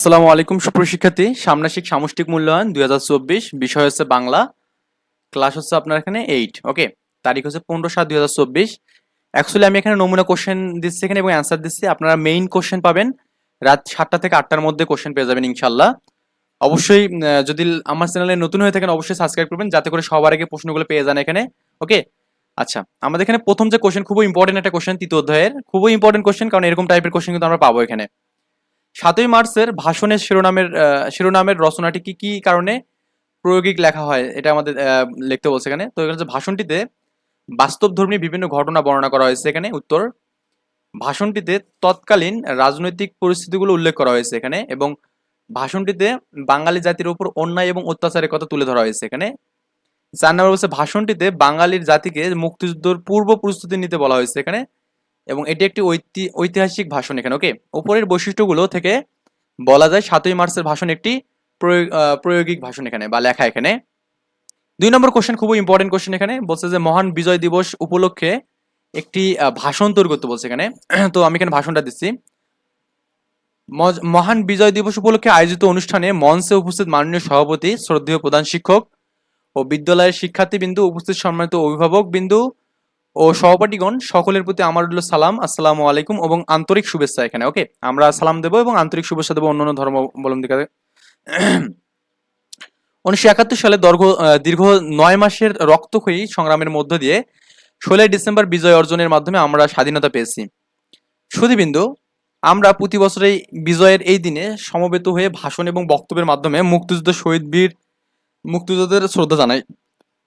আসসালামু আলাইকুম সুপ্রশিক্ষার্থী সামনাসিক সামষ্টিক মূল্যায়ন দুই হাজার চব্বিশ, বিষয় হচ্ছে বাংলা। ক্লাস হচ্ছে আপনার এখানে এইট ওকে তারিখ হচ্ছে পনেরো সাত দুই হাজার চব্বিশ। অ্যাকচুয়ালি আমি এখানে নমুনা কোশ্চেন দিচ্ছি এখানে এবং অ্যান্সার দিচ্ছি। আপনারা মেইন কোশ্চেন পাবেন। রাত সাতটা থেকে আটটার মধ্যে কোশ্চেন পেয়ে যাবেন ইনশাল্লাহ অবশ্যই যদি আমার চ্যানেলে নতুন হয়ে থাকেন, অবশ্যই সাবস্ক্রাইব করবেন, যাতে করে সবার আগে প্রশ্নগুলো পেয়ে যান এখানে ওকে আচ্ছা আমাদের এখানে প্রথম যে কোশ্চেন খুবই ইম্পর্টেন্ট একটা কোশ্চেন তৃতীয় অধ্যায়ের। খুবই ইম্পর্টেন্ট কোশ্চেন কারণ এরকম টাইপের কোশ্চেন কিন্তু আমরা পাবো এখানে। সাতই মার্চের ভাষণের শিরোনামের শিরোনামের রচনাটি কি কি কারণে প্রয়োগিক লেখা হয়? এটা আমাদের লিখতে বলছে এখানে। তো এখানে ভাষণটিতে বাস্তবধর্মী বিভিন্ন ঘটনা বর্ণনা করা হয়েছে এখানে। উত্তর, ভাষণটিতে তৎকালীন রাজনৈতিক পরিস্থিতিগুলো উল্লেখ করা হয়েছে এখানে এবং ভাষণটিতে বাঙালি জাতির উপর অন্যায় এবং অত্যাচারের কথা তুলে ধরা হয়েছে এখানে। চার নম্বর বলছে ভাষণটিতে বাঙালির জাতিকে মুক্তিযুদ্ধের পূর্ব প্রস্তুতি নিতে বলা হয়েছে এখানে। এবং এটি একটি ঐতি- ঐতিহাসিক ভাষণ এখানে ওকে উপরের বৈশিষ্ট্যগুলো থেকে বলা যায় সাতই মার্চের ভাষণ একটি প্রয়োগিক ভাষণ এখানে বা লেখা এখানে। দুই নম্বর কোশ্চেন খুবই ইম্পর্টেন্ট কোশ্চেন এখানে, বলছে যে মহান বিজয় দিবস উপলক্ষে একটি ভাষণ তৈরি করতে বলছে এখানে। তো আমি এখানে ভাষণটা দিচ্ছি। মহান বিজয় দিবস উপলক্ষে আয়োজিত অনুষ্ঠানে মঞ্চে উপস্থিত মাননীয় সভাপতি, শ্রদ্ধেয় প্রধান শিক্ষক ও বিদ্যালয়ের শিক্ষার্থী শিক্ষার্থীবৃন্দু, উপস্থিত সম্মানিত অভিভাবক বিন্দু ও সহপাঠীগণ, সকলের প্রতি আমার রইল সালাম, আসসালামু আলাইকুম এবং আন্তরিক শুভেচ্ছা এখানে, ওকে? আমরা সালাম দেবো এবং আন্তরিক শুভেচ্ছা দেবো অন্যান্য ধর্মাবলম্বীকে উনিশশো একাত্তর সালে দীর্ঘ দীর্ঘ নয় মাসের রক্তক্ষয়ী সংগ্রামের মধ্য দিয়ে ষোলোই ডিসেম্বর বিজয় অর্জনের মাধ্যমে আমরা স্বাধীনতা পেয়েছি। সুধীবিন্দু, আমরা প্রতি বছর এই বিজয়ের এই দিনে সমবেত হয়ে ভাষণ এবং বক্তব্যের মাধ্যমে মুক্তিযুদ্ধ শহীদ বীর মুক্তিযোদ্ধাদের শ্রদ্ধা জানাই।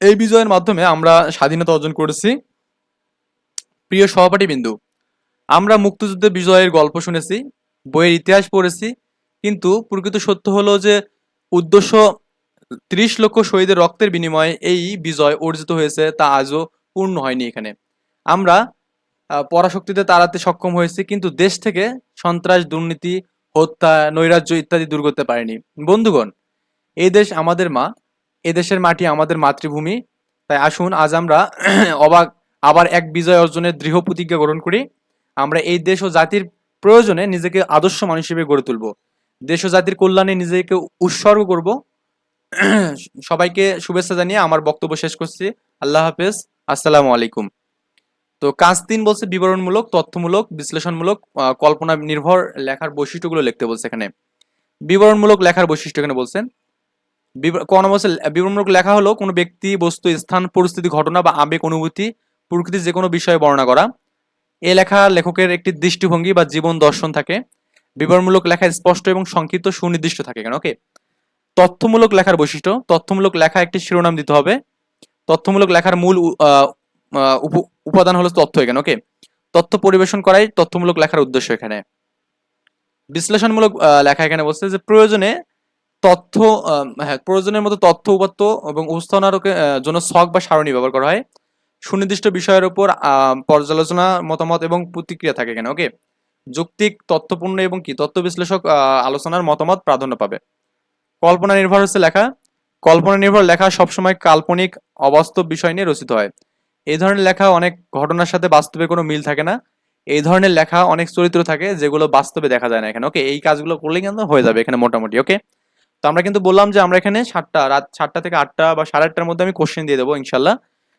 এই বিজয়ের মাধ্যমে আমরা স্বাধীনতা অর্জন করেছি। প্রিয় সহপাঠী বিন্দু, আমরা মুক্তিযুদ্ধের বিজয়ের গল্প শুনেছি, বইয়ের ইতিহাস পড়েছি, কিন্তু প্রকৃত সত্য হলো যে উদ্দেশ্য ত্রিশ লক্ষ শহীদের রক্তের বিনিময়ে এই বিজয় অর্জিত হয়েছে, তা আজও পূর্ণ হয়নি এখানে। আমরা পরাশক্তিতে তাড়াতে সক্ষম হয়েছি, কিন্তু দেশ থেকে সন্ত্রাস, দুর্নীতি, হত্যা, নৈরাজ্য ইত্যাদি দূর করতে পারেনি। বন্ধুগণ এই দেশ আমাদের মা, এ দেশের মাটি আমাদের মাতৃভূমি, তাই আসুন আজ আমরা অবাক আবার এক বিজয় অর্জনের দৃঢ় প্রতিজ্ঞা গ্রহণ করি, আমরা এই দেশ ও জাতির প্রয়োজনে নিজেকে আদর্শ মানুষ হিসেবে গড়ে তুলব। দেশ ও জাতির কল্যাণে নিজেকে উৎসর্গ করব। সবাইকে শুভেচ্ছা জানিয়ে আমার বক্তব্য শেষ করছি। আল্লাহ হাফেজ। আসসালামু আলাইকুম। তো কাজ তিন বলছে, বিবরণমূলক, তথ্যমূলক, বিশ্লেষণমূলক কল্পনা নির্ভর লেখার বৈশিষ্ট্যগুলো লিখতে বলছে এখানে। বিবরণমূলক লেখার বৈশিষ্ট্য এখানে বলছেন ক হচ্ছে বিবরণমূলক লেখা হলো কোনো ব্যক্তি, বস্তু, স্থান, পরিস্থিতি, ঘটনা বা আবেগ, অনুভূতি প্রকৃতির যে কোনো বিষয়ে বর্ণনা করা। এ লেখা লেখকের একটি দৃষ্টিভঙ্গি বা জীবন দর্শন থাকে। বিবরণমূলক লেখা স্পষ্ট এবং সংক্ষিপ্ত সুনির্দিষ্ট থাকে কেন ওকে তথ্যমূলক লেখার বৈশিষ্ট্য, তথ্যমূলক লেখা একটি শিরোনাম দিতে হবে। তথ্যমূলক লেখার মূল উপাদান হলো তথ্য এখানে ওকে তথ্য পরিবেশন করাই তথ্যমূলক লেখার উদ্দেশ্য এখানে। বিশ্লেষণমূলক লেখা এখানে বলছে যে প্রয়োজনে তথ্য হ্যাঁ প্রয়োজনের মতো তথ্য উপাত্ত এবং উপস্থাপনার জন্য ছক বা সারণী ব্যবহার করা হয়। সুনির্দিষ্ট বিষয়ের উপর পর্যালোচনা, মতামত এবং প্রতিক্রিয়া থাকে এখানে ওকে যৌক্তিক, তথ্যপূর্ণ এবং কি? তথ্য বিশ্লেষক আলোচনার মতামত প্রাধান্য পাবে। কল্পনা নির্ভর হচ্ছে লেখা। কল্পনা নির্ভর লেখা সবসময় কাল্পনিক, অবাস্তব বিষয় নিয়ে রচিত হয়। এই ধরনের লেখা অনেক ঘটনার সাথে বাস্তবে কোনো মিল থাকে না। এই ধরনের লেখা অনেক চরিত্র থাকে যেগুলো বাস্তবে দেখা যায় না এখানে। ওকে এই কাজগুলো করলে কিন্তু হয়ে যাবে এখানে মোটামুটি। ওকে তো আমরা কিন্তু বললাম যে আমরা এখানে সাতটা, রাত সাতটা থেকে আটটা বা সাড়ে আটটার মধ্যে আমি কোশ্চেন দিয়ে দেবো, ইনশাল্লাহ।